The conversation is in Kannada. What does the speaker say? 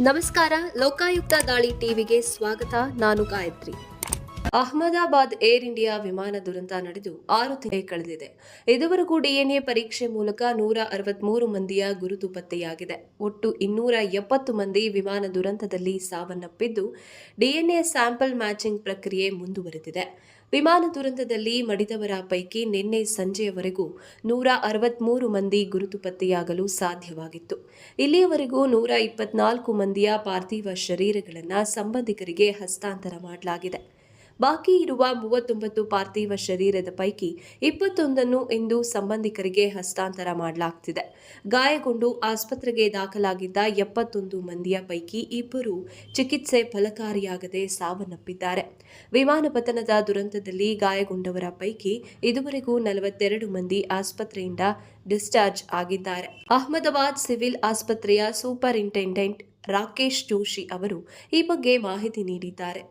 ನಮಸ್ಕಾರ ಲೋಕಾಯುಕ್ತ ದಾಳಿ ಟಿವಿಗೆ ಸ್ವಾಗತ. ನಾನು ಗಾಯತ್ರಿ. ಅಹಮದಾಬಾದ್ ಏರ್ ಇಂಡಿಯಾ ವಿಮಾನ ದುರಂತ ನಡೆದು ಆರು ತಿಂಗಳು ಕಳೆದಿದೆ. ಇದುವರೆಗೂ ಡಿಎನ್ಎ ಪರೀಕ್ಷೆ ಮೂಲಕ ನೂರ ಅರವತ್ಮೂರು ಮಂದಿಯ ಗುರುತು ಪತ್ತೆಯಾಗಿದೆ. ಒಟ್ಟು ಇನ್ನೂರ ಎಪ್ಪತ್ತು ಮಂದಿ ವಿಮಾನ ದುರಂತದಲ್ಲಿ ಸಾವನ್ನಪ್ಪಿದ್ದು, ಡಿಎನ್ಎ ಸ್ಯಾಂಪಲ್ ಮ್ಯಾಚಿಂಗ್ ಪ್ರಕ್ರಿಯೆ ಮುಂದುವರೆದಿದೆ. ವಿಮಾನ ದುರಂತದಲ್ಲಿ ಮಡಿದವರ ಪೈಕಿ ನಿನ್ನೆ ಸಂಜೆಯವರೆಗೂ ನೂರ ಅರವತ್ಮೂರು ಮಂದಿ ಗುರುತು ಪತ್ತೆಯಾಗಲು ಸಾಧ್ಯವಾಗಿತ್ತು. ಇಲ್ಲಿಯವರೆಗೂ ನೂರ ಇಪ್ಪತ್ನಾಲ್ಕು ಮಂದಿಯ ಪಾರ್ಥಿವ ಶರೀರಗಳನ್ನು ಸಂಬಂಧಿಕರಿಗೆ ಹಸ್ತಾಂತರ ಮಾಡಲಾಗಿದೆ. ಬಾಕಿ ಇರುವ ಮೂವತ್ತೊಂಬತ್ತು ಪಾರ್ಥಿವ ಶರೀರದ ಪೈಕಿ ಇಪ್ಪತ್ತೊಂದನ್ನು ಇಂದು ಸಂಬಂಧಿಕರಿಗೆ ಹಸ್ತಾಂತರ ಮಾಡಲಾಗ್ತಿದೆ. ಗಾಯಗೊಂಡು ಆಸ್ಪತ್ರೆಗೆ ದಾಖಲಾಗಿದ್ದ ಎಪ್ಪತ್ತೊಂದು ಮಂದಿಯ ಪೈಕಿ ಇಬ್ಬರು ಚಿಕಿತ್ಸೆ ಫಲಕಾರಿಯಾಗದೆ ಸಾವನ್ನಪ್ಪಿದ್ದಾರೆ. ವಿಮಾನ ಪತನದ ದುರಂತದಲ್ಲಿ ಗಾಯಗೊಂಡವರ ಪೈಕಿ ಇದುವರೆಗೂ ನಲವತ್ತೆರಡು ಮಂದಿ ಆಸ್ಪತ್ರೆಯಿಂದ ಡಿಸ್ಚಾರ್ಜ್ ಆಗಿದ್ದಾರೆ. ಅಹಮದಾಬಾದ್ ಸಿವಿಲ್ ಆಸ್ಪತ್ರೆಯ ಸೂಪರಿಂಟೆಂಡೆಂಟ್ ರಾಕೇಶ್ ಜೋಶಿ ಅವರು ಈ ಬಗ್ಗೆ ಮಾಹಿತಿ ನೀಡಿದ್ದಾರೆ.